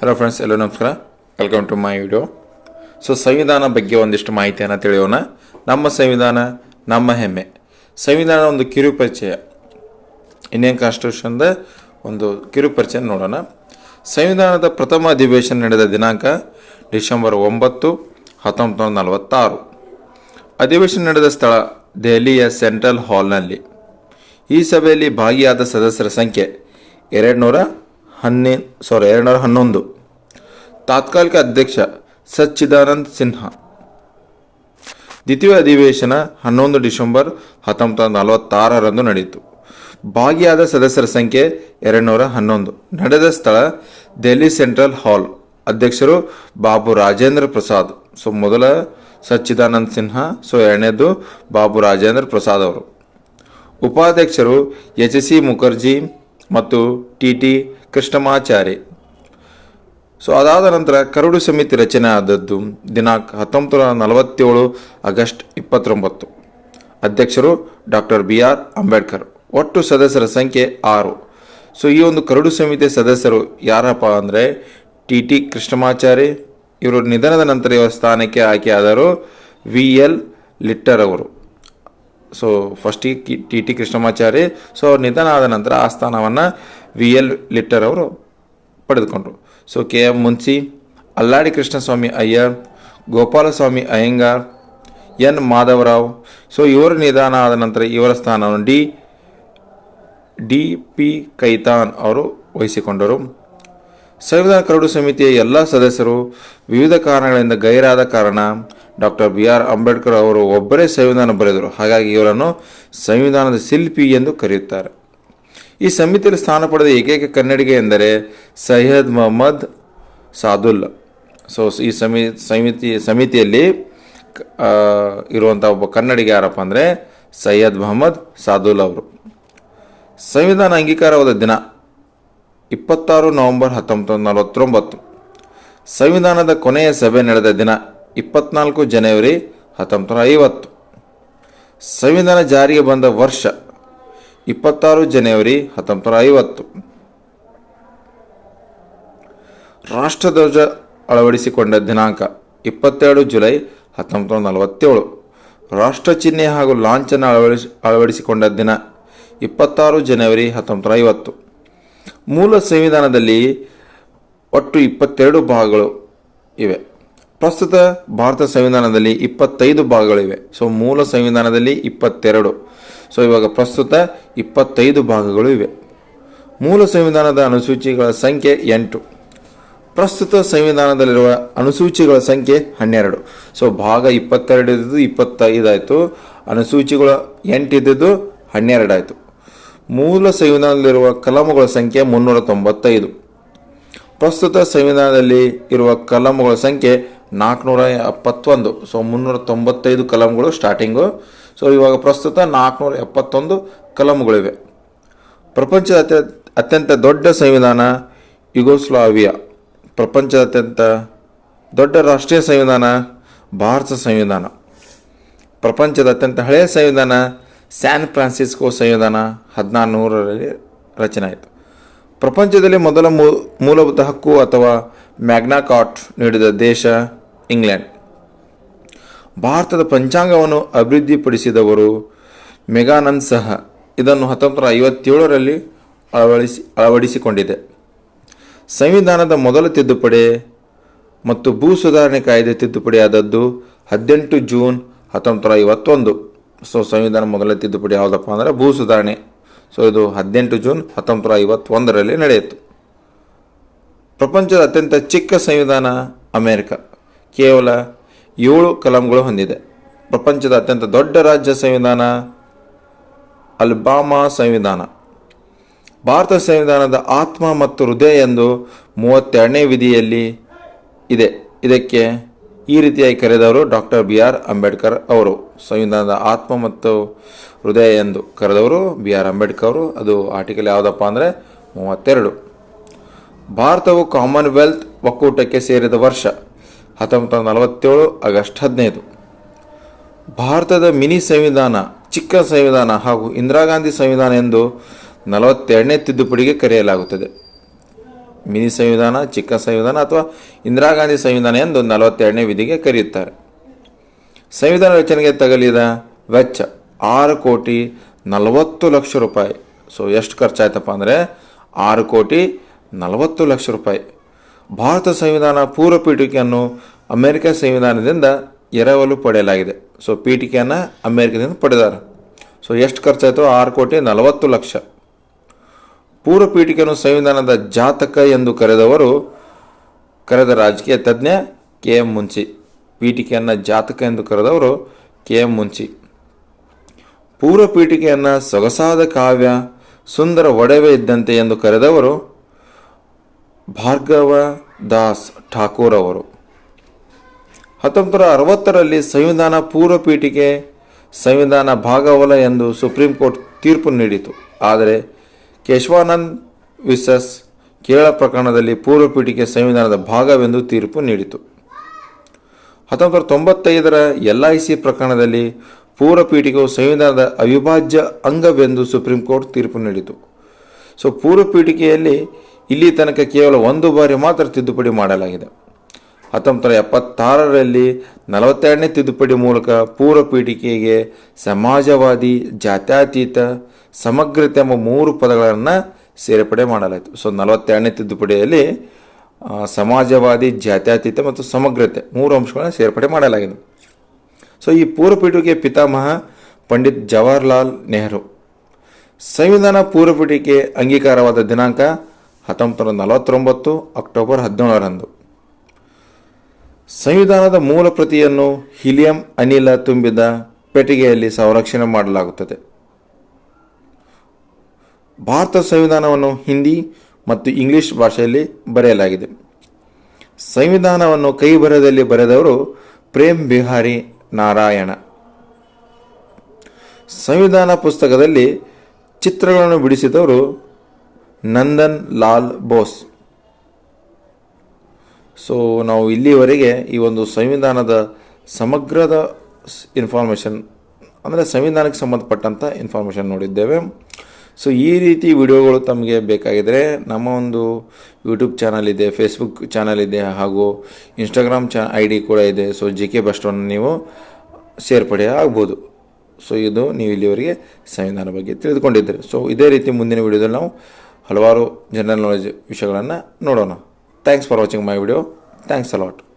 Hello friends ಎಲ್ಲೋ ನಮಸ್ಕಾರ. Welcome to my video so ಸಂವಿಧಾನ ಬಗ್ಗೆ ಒಂದಿಷ್ಟು ಮಾಹಿತಿಯನ್ನು ತಿಳಿಯೋಣ. ನಮ್ಮ ಸಂವಿಧಾನ, ನಮ್ಮ ಹೆಮ್ಮೆ. ಸಂವಿಧಾನ ಒಂದು ಕಿರು ಪರಿಚಯ ಇಂಡಿಯನ್ ಕಾನ್ಸ್ಟಿಟ್ಯೂಷನ್ದ ಒಂದು ಕಿರು ಪರಿಚಯ ನೋಡೋಣ. ಸಂವಿಧಾನದ ಪ್ರಥಮ ಅಧಿವೇಶನ ನಡೆದ ದಿನಾಂಕ ಡಿಸೆಂಬರ್ ಒಂಬತ್ತು ಹತ್ತೊಂಬತ್ತು ನೂರ ನಲವತ್ತಾರು. ಅಧಿವೇಶನ ನಡೆದ ಸ್ಥಳ ದೆಹಲಿಯ ಸೆಂಟ್ರಲ್ ಹಾಲ್ನಲ್ಲಿ. ಈ ಸಭೆಯಲ್ಲಿ ಭಾಗಿಯಾದ ಸದಸ್ಯರ ಸಂಖ್ಯೆ ಎರಡು ನೂರ ಹನ್ನೆ ಸಾರಿ ಎರಡು ನೂರ ಹನ್ನೊಂದು. ತಾತ್ಕಾಲಿಕ ಅಧ್ಯಕ್ಷ ಸಚ್ಚಿದಾನಂದ್ ಸಿನ್ಹಾ. ದ್ವಿತೀಯ ಅಧಿವೇಶನ ಹನ್ನೊಂದು ಡಿಸೆಂಬರ್ ಹತ್ತೊಂಬತ್ತು ನಲವತ್ತಾರರಂದು ನಡೆಯಿತು. ಭಾಗಿಯಾದ ಸದಸ್ಯರ ಸಂಖ್ಯೆ ಎರಡು ನೂರ ಹನ್ನೊಂದು. ನಡೆದ ಸ್ಥಳ ದೆಹಲಿ ಸೆಂಟ್ರಲ್ ಹಾಲ್. ಅಧ್ಯಕ್ಷರು ಬಾಬು ರಾಜೇಂದ್ರ ಪ್ರಸಾದ್. ಸೊ, ಮೊದಲ ಸಚ್ಚಿದಾನಂದ್ ಸಿನ್ಹಾ, ಸೊ, ಎರಡನೇದು ಬಾಬು ರಾಜೇಂದ್ರ ಪ್ರಸಾದ್ ಅವರು. ಉಪಾಧ್ಯಕ್ಷರು ಎಚ್ ಸಿ ಮುಖರ್ಜಿ ಮತ್ತು ಟಿ ಟಿ ಕೃಷ್ಣಮಾಚಾರಿ. ಸೊ, ಅದಾದ ನಂತರ ಕರಡು ಸಮಿತಿ ರಚನೆ ಆದದ್ದು ದಿನಾಂಕ ಹತ್ತೊಂಬತ್ತು ನೂರ ನಲವತ್ತೇಳು ಆಗಸ್ಟ್ ಇಪ್ಪತ್ತೊಂಬತ್ತು. ಅಧ್ಯಕ್ಷರು ಡಾಕ್ಟರ್ ಬಿ ಆರ್ ಅಂಬೇಡ್ಕರ್. ಒಟ್ಟು ಸದಸ್ಯರ ಸಂಖ್ಯೆ ಆರು. ಸೊ, ಈ ಒಂದು ಕರಡು ಸಮಿತಿ ಸದಸ್ಯರು ಯಾರಪ್ಪ ಅಂದರೆ ಟಿ ಟಿ ಕೃಷ್ಣಮಾಚಾರಿ. ಇವರು ನಿಧನದ ನಂತರ ಇವರ ಸ್ಥಾನಕ್ಕೆ ಆಯ್ಕೆಯಾದರು ವಿ ಎಲ್ ಲಿಟ್ಟರ್ ಅವರು. ಸೊ ಫಸ್ಟಿಗೆ ಟಿ ಟಿ ಕೃಷ್ಣಮಾಚಾರಿ ಸೊ ಅವ್ರ ನಿಧನ ಆದ ನಂತರ ಆ ಸ್ಥಾನವನ್ನು ವಿ ಎಲ್ ಲಿಟ್ಟರ್ ಅವರು ಪಡೆದುಕೊಂಡರು so K M Munshi Alladi Krishnaswami Ayyar Gopalaswami Ayyangar N Madhavrao so ಇವರ ನಿಧಾನ ಆದ ನಂತರ ಇವರ ಸ್ಥಾನವನ್ನು ಡಿ ಡಿ ಪಿ ಕೈತಾನ್ ಅವರು ವಹಿಸಿಕೊಂಡರು ಸಂವಿಧಾನ ಕರಡು ಸಮಿತಿಯ ಎಲ್ಲ ಸದಸ್ಯರು ವಿವಿಧ ಕಾರಣಗಳಿಂದ ಗೈರಾದ ಕಾರಣ ಡಾಕ್ಟರ್ ಬಿ ಆರ್ ಅಂಬೇಡ್ಕರ್ ಅವರು ಒಬ್ಬರೇ ಸಂವಿಧಾನ ಬರೆದರು. ಹಾಗಾಗಿ ಇವರನ್ನು ಸಂವಿಧಾನದ ಶಿಲ್ಪಿ ಎಂದು ಕರೆಯುತ್ತಾರೆ. ಈ ಸಮಿತಿಯಲ್ಲಿ ಸ್ಥಾನ ಪಡೆದ ಏಕೈಕ ಕನ್ನಡಿಗೆ ಎಂದರೆ ಸೈಯದ್ ಮೊಹಮ್ಮದ್ ಸಾದುಲ್. ಸೊ ಈ ಸಮಿ, ಸಮಿತಿ, ಸಮಿತಿಯಲ್ಲಿ ಇರುವಂಥ ಒಬ್ಬ ಕನ್ನಡಿಗ ಯಾರಪ್ಪ ಅಂದರೆ ಸೈಯದ್ ಮೊಹಮ್ಮದ್ ಸಾದುಲ್ ಅವರು. ಸಂವಿಧಾನ ಅಂಗೀಕಾರವಾದ ದಿನ. ಇಪ್ಪತ್ತಾರು ನವೆಂಬರ್ ಹತ್ತೊಂಬತ್ತು ನಲವತ್ತೊಂಬತ್ತು. ಸಂವಿಧಾನದ ಕೊನೆಯ ಸಭೆ ನಡೆದ ದಿನ ಇಪ್ಪತ್ನಾಲ್ಕು ಜನವರಿ ಹತ್ತೊಂಬತ್ತು ಐವತ್ತು ಸಂವಿಧಾನ ಜಾರಿಗೆ ಬಂದ ವರ್ಷ ಇಪ್ಪತ್ತಾರು ಜನವರಿ ಹತ್ತೊಂಬತ್ತು ಐವತ್ತು ರಾಷ್ಟ್ರಧ್ವಜ ಅಳವಡಿಸಿಕೊಂಡ ದಿನಾಂಕ ಇಪ್ಪತ್ತೆರಡು ಜುಲೈ ಹತ್ತೊಂಬತ್ತು ನಲವತ್ತೇಳು. ರಾಷ್ಟ್ರ ಚಿಹ್ನೆ ಹಾಗೂ ಲಾಂಛನ ಅಳವಡಿಸಿ, ಅಳವಡಿಸಿಕೊಂಡ ದಿನ ಇಪ್ಪತ್ತಾರು ಜನವರಿ ಹತ್ತೊಂಬತ್ತು ಐವತ್ತು ಮೂಲ ಸಂವಿಧಾನದಲ್ಲಿ ಒಟ್ಟು ಇಪ್ಪತ್ತೆರಡು ಭಾಗಗಳು ಇವೆ. ಪ್ರಸ್ತುತ ಭಾರತ ಸಂವಿಧಾನದಲ್ಲಿ ಇಪ್ಪತ್ತೈದು ಭಾಗಗಳಿವೆ. ಸೊ ಮೂಲ ಸಂವಿಧಾನದಲ್ಲಿ ಇಪ್ಪತ್ತೆರಡು. ಸೊ ಇವಾಗ ಪ್ರಸ್ತುತ ಇಪ್ಪತ್ತೈದು ಭಾಗಗಳು ಇವೆ. ಮೂಲ ಸಂವಿಧಾನದ ಅನುಸೂಚಿಗಳ ಸಂಖ್ಯೆ ಎಂಟು. ಪ್ರಸ್ತುತ ಸಂವಿಧಾನದಲ್ಲಿರುವ ಅನುಸೂಚಿಗಳ ಸಂಖ್ಯೆ ಹನ್ನೆರಡು. ಸೊ ಭಾಗ ಇಪ್ಪತ್ತೆರಡು ಇದ್ದದ್ದು ಇಪ್ಪತ್ತೈದಾಯಿತು ಅನುಸೂಚಿಗಳು ಅನುಸೂಚಿಗಳ ಎಂಟು ಇದ್ದದ್ದು ಹನ್ನೆರಡು ಆಯಿತು. ಮೂಲ ಸಂವಿಧಾನದಲ್ಲಿರುವ ಕಲಮುಗಳ ಸಂಖ್ಯೆ ಮುನ್ನೂರ ತೊಂಬತ್ತೈದು. ಪ್ರಸ್ತುತ ಸಂವಿಧಾನದಲ್ಲಿ ಇರುವ ಕಲಮುಗಳ ಸಂಖ್ಯೆ ನಾಲ್ಕುನೂರ ಎಪ್ಪತ್ತೊಂದು. ಸೊ ಮುನ್ನೂರ ತೊಂಬತ್ತೈದು ಕಲಮ್ಗಳು ಸ್ಟಾರ್ಟಿಂಗು ಸೊ ಇವಾಗ ಪ್ರಸ್ತುತ ನಾಲ್ಕುನೂರ ಎಪ್ಪತ್ತೊಂದು ಕಲಮ್ಗಳಿವೆ. ಪ್ರಪಂಚದ ಅತ್ಯ ಅತ್ಯಂತ ದೊಡ್ಡ ಸಂವಿಧಾನ ಯುಗೋಸ್ಲಾವಿಯಾ. ಪ್ರಪಂಚದ ಅತ್ಯಂತ ದೊಡ್ಡ ರಾಷ್ಟ್ರೀಯ ಸಂವಿಧಾನ ಭಾರತ ಸಂವಿಧಾನ. ಪ್ರಪಂಚದ ಅತ್ಯಂತ ಹಳೆಯ ಸಂವಿಧಾನ ಸ್ಯಾನ್ ಫ್ರಾನ್ಸಿಸ್ಕೋ ಸಂವಿಧಾನ ಹದಿನಾರು ನೂರರಲ್ಲಿ ರಚನೆ ಆಯಿತು. ಪ್ರಪಂಚದಲ್ಲಿ ಮೊದಲ ಮೂಲಭೂತ ಹಕ್ಕು ಅಥವಾ ಮ್ಯಾಗ್ನಾ ಕಾರ್ಟ್ ನೀಡಿದ ದೇಶ ಇಂಗ್ಲೆಂಡ್. ಭಾರತದ ಪಂಚಾಂಗವನ್ನು ಅಭಿವೃದ್ಧಿಪಡಿಸಿದವರು ಮೆಗಾನಂದ್ ಸಹ. ಇದನ್ನು ಹತ್ತೊಂಬತ್ತು ನೂರ ಐವತ್ತೇಳರಲ್ಲಿ ಅಳವಡಿಸಿ ಅಳವಡಿಸಿಕೊಂಡಿದೆ. ಸಂವಿಧಾನದ ಮೊದಲ ತಿದ್ದುಪಡಿ ಮತ್ತು ಭೂ ಸುಧಾರಣೆ ಕಾಯ್ದೆ ತಿದ್ದುಪಡಿ ಆದದ್ದು ಹದಿನೆಂಟು ಜೂನ್ ಹತ್ತೊಂಬತ್ತು ನೂರ ಐವತ್ತೊಂದು. ಸೊ ಸಂವಿಧಾನ ಮೊದಲ ತಿದ್ದುಪಡಿ ಯಾವುದಪ್ಪ ಅಂದರೆ ಭೂ ಸುಧಾರಣೆ. ಸೊ ಇದು ಹದಿನೆಂಟು ಜೂನ್ ಹತ್ತೊಂಬತ್ತು ನೂರ ಐವತ್ತೊಂದರಲ್ಲಿ ನಡೆಯಿತು. ಪ್ರಪಂಚದ ಅತ್ಯಂತ ಚಿಕ್ಕ ಸಂವಿಧಾನ ಅಮೇರಿಕ. ಕೇವಲ ಏಳು ಕಲಂಗಳು ಹೊಂದಿದೆ. ಪ್ರಪಂಚದ ಅತ್ಯಂತ ದೊಡ್ಡ ರಾಜ್ಯ ಸಂವಿಧಾನ ಅಲ್ಬಾಮಾ ಸಂವಿಧಾನ. ಭಾರತ ಸಂವಿಧಾನದ ಆತ್ಮ ಮತ್ತು ಹೃದಯ ಎಂದು ಮೂವತ್ತೆರಡನೇ ವಿಧಿಯಲ್ಲಿ ಇದೆ. ಇದಕ್ಕೆ ಈ ರೀತಿಯಾಗಿ ಕರೆದವರು ಡಾಕ್ಟರ್ ಬಿ ಆರ್ ಅಂಬೇಡ್ಕರ್ ಅವರು. ಸಂವಿಧಾನದ ಆತ್ಮ ಮತ್ತು ಹೃದಯ ಎಂದು ಕರೆದವರು ಬಿ ಆರ್ ಅಂಬೇಡ್ಕರ್ ಅವರು. ಅದು ಆರ್ಟಿಕಲ್ ಯಾವುದಪ್ಪ ಅಂದರೆ ಮೂವತ್ತೆರಡು. ಭಾರತವು ಕಾಮನ್ವೆಲ್ತ್ ಒಕ್ಕೂಟಕ್ಕೆ ಸೇರಿದ ವರ್ಷ ಹತ್ತೊಂಬತ್ತು ನಲವತ್ತೇಳು ಆಗಸ್ಟ್ ಹದಿನೈದು. ಭಾರತದ ಮಿನಿ ಸಂವಿಧಾನ, ಚಿಕ್ಕ ಸಂವಿಧಾನ ಹಾಗೂ ಇಂದಿರಾ ಗಾಂಧಿ ಸಂವಿಧಾನ ಎಂದು ನಲವತ್ತೆರಡನೇ ತಿದ್ದುಪಡಿಗೆ ಕರೆಯಲಾಗುತ್ತದೆ. ಮಿನಿ ಸಂವಿಧಾನ, ಚಿಕ್ಕ ಸಂವಿಧಾನ ಅಥವಾ ಇಂದಿರಾ ಗಾಂಧಿ ಸಂವಿಧಾನ ಎಂದು ನಲವತ್ತೆರಡನೇ ವಿಧಿಗೆ ಕರೆಯುತ್ತಾರೆ. ಸಂವಿಧಾನ ರಚನೆಗೆ ತಗಲಿದ ವೆಚ್ಚ ಆರು ಕೋಟಿ ನಲವತ್ತು ಲಕ್ಷ ರೂಪಾಯಿ. ಸೊ ಎಷ್ಟು ಖರ್ಚಾಯ್ತಪ್ಪ ಅಂದರೆ ಆರು ಕೋಟಿ ನಲವತ್ತು ಲಕ್ಷ ರೂಪಾಯಿ. ಭಾರತ ಸಂವಿಧಾನ ಪೂರ್ವ ಪೀಠಿಕೆಯನ್ನು ಅಮೆರಿಕ ಸಂವಿಧಾನದಿಂದ ಎರವಲು ಪಡೆಯಲಾಗಿದೆ. ಸೊ ಪೀಠಿಕೆಯನ್ನು ಅಮೆರಿಕದಿಂದ ಪಡೆದಾರೆ. ಸೊ ಎಷ್ಟು ಖರ್ಚಾಯಿತು ಆರು ಕೋಟಿ ನಲವತ್ತು ಲಕ್ಷ. ಪೂರ್ವ ಪೀಠಿಕೆಯನ್ನು ಸಂವಿಧಾನದ ಜಾತಕ ಎಂದು ಕರೆದವರು ಕರೆದ ರಾಜಕೀಯ ತಜ್ಞ ಕೆ ಎಂ ಮುನ್ಸಿ ಪೀಠಿಕೆಯನ್ನು ಜಾತಕ ಎಂದು ಕರೆದವರು ಕೆ ಎಂ ಮುನ್ಸಿ ಪೂರ್ವ ಪೀಠಿಕೆಯನ್ನು ಸೊಗಸಾದ ಕಾವ್ಯ, ಸುಂದರ ಒಡವೆ ಇದ್ದಂತೆ ಎಂದು ಕರೆದವರು ಭಾರ್ಗವ ದಾಸ್ ಠಾಕೂರ್ ಅವರು. ಹತ್ತೊಂಬತ್ತು ನೂರ ಅರವತ್ತರಲ್ಲಿ ಸಂವಿಧಾನ ಪೂರ್ವ ಪೀಠಿಕೆ ಸಂವಿಧಾನ ಭಾಗವಲ ಎಂದು ಸುಪ್ರೀಂ ಕೋರ್ಟ್ ತೀರ್ಪು ನೀಡಿತು. ಆದರೆ ಕೇಶವಾನಂದ್ ವಿಸಸ್ ಕೇರಳ ಪ್ರಕರಣದಲ್ಲಿ ಪೂರ್ವ ಪೀಠಿಕೆ ಸಂವಿಧಾನದ ಭಾಗವೆಂದು ತೀರ್ಪು ನೀಡಿತು. ಹತ್ತೊಂಬತ್ತು ತೊಂಬತ್ತೈದರ ಎಲ್ ಐ ಸಿ ಪ್ರಕರಣದಲ್ಲಿ ಪೂರ್ವ ಪೀಠಿಕೆಯು ಸಂವಿಧಾನದ ಅವಿಭಾಜ್ಯ ಅಂಗವೆಂದು ಸುಪ್ರೀಂ ಕೋರ್ಟ್ ತೀರ್ಪು ನೀಡಿತು. ಸೊ ಪೂರ್ವ ಪೀಠಿಕೆಯಲ್ಲಿ ಇಲ್ಲಿ ತನಕ ಕೇವಲ ಒಂದು ಬಾರಿ ಮಾತ್ರ ತಿದ್ದುಪಡಿ ಮಾಡಲಾಗಿದೆ. ಹತ್ತೊಂಬತ್ತು ನೂರ ಎಪ್ಪತ್ತಾರರಲ್ಲಿ ನಲವತ್ತೆರಡನೇ ತಿದ್ದುಪಡಿ ಮೂಲಕ ಪೂರ್ವ ಪೀಠಿಕೆಗೆ ಸಮಾಜವಾದಿ, ಜಾತ್ಯತೀತ, ಸಮಗ್ರತೆ ಎಂಬ ಮೂರು ಪದಗಳನ್ನು ಸೇರ್ಪಡೆ ಮಾಡಲಾಯಿತು. ಸೊ ನಲವತ್ತೆರಡನೇ ತಿದ್ದುಪಡಿಯಲ್ಲಿ ಸಮಾಜವಾದಿ, ಜಾತ್ಯತೀತ ಮತ್ತು ಸಮಗ್ರತೆ ಮೂರು ಅಂಶಗಳನ್ನು ಸೇರ್ಪಡೆ ಮಾಡಲಾಗಿದೆ. ಸೊ ಈ ಪೂರ್ವ ಪೀಠಿಕೆಯ ಪಿತಾಮಹ ಪಂಡಿತ್ ಜವಾಹರ್ಲಾಲ್ ನೆಹರು. ಸಂವಿಧಾನ ಪೂರ್ವ ಪೀಠಿಕೆ ಅಂಗೀಕಾರವಾದ ದಿನಾಂಕ ಹತ್ತೊಂಬತ್ತು ನೂರ ನಲವತ್ತೊಂಬತ್ತು, ಅಕ್ಟೋಬರ್ ಹದಿನೇಳರಂದು. ಸಂವಿಧಾನದ ಮೂಲ ಪ್ರತಿಯನ್ನು ಹಿಲಿಯಂ ಅನಿಲ ತುಂಬಿದ ಪೆಟ್ಟಿಗೆಯಲ್ಲಿ ಸಂರಕ್ಷಣೆ ಮಾಡಲಾಗುತ್ತದೆ. ಭಾರತ ಸಂವಿಧಾನವನ್ನು ಹಿಂದಿ ಮತ್ತು ಇಂಗ್ಲಿಷ್ ಭಾಷೆಯಲ್ಲಿ ಬರೆಯಲಾಗಿದೆ. ಸಂವಿಧಾನವನ್ನು ಕೈಬರಹದಲ್ಲಿ ಬರೆದವರು ಪ್ರೇಮ್ ಬಿಹಾರಿ ನಾರಾಯಣ. ಸಂವಿಧಾನ ಪುಸ್ತಕದಲ್ಲಿ ಚಿತ್ರಗಳನ್ನು ಬಿಡಿಸಿದವರು ನಂದನ್ ಲಾಲ್ ಬೋಸ್. ಸೊ ನಾವು ಇಲ್ಲಿವರೆಗೆ ಈ ಒಂದು ಸಂವಿಧಾನದ ಸಮಗ್ರದ ಇನ್ಫಾರ್ಮೇಷನ್ ಅಂದರೆ ಸಂವಿಧಾನಕ್ಕೆ ಸಂಬಂಧಪಟ್ಟಂಥ ಇನ್ಫಾರ್ಮೇಷನ್ ನೋಡಿದ್ದೇವೆ. ಸೊ ಈ ರೀತಿ ವಿಡಿಯೋಗಳು ತಮಗೆ ಬೇಕಾಗಿದ್ದರೆ ನಮ್ಮ ಒಂದು ಯೂಟ್ಯೂಬ್ ಚಾನಲ್ ಇದೆ ಫೇಸ್ಬುಕ್ ಚಾನಲ್ ಇದೆ, ಹಾಗೂ ಇನ್ಸ್ಟಾಗ್ರಾಮ್ ಚಾ ಐ ಡಿ ಕೂಡ ಇದೆ. ಸೊ ಜಿ ಕೆ ಬಸ್ಟವನ್ನು ನೀವು ಸೇರ್ಪಡೆ ಆಗ್ಬೋದು. ಸೊ ಇದು ನೀವು ಇಲ್ಲಿವರೆಗೆ ಸಂವಿಧಾನ ಬಗ್ಗೆ ತಿಳಿದುಕೊಂಡಿದ್ದೀರಿ. ಸೊ ಇದೇ ರೀತಿ ಮುಂದಿನ ವಿಡಿಯೋದಲ್ಲಿ ನಾವು ಹಲವಾರು ಜನರಲ್ ನಾಲೆಜ್ ವಿಷಯಗಳನ್ನು ನೋಡೋಣ. Thanks for watching my video. Thanks a lot.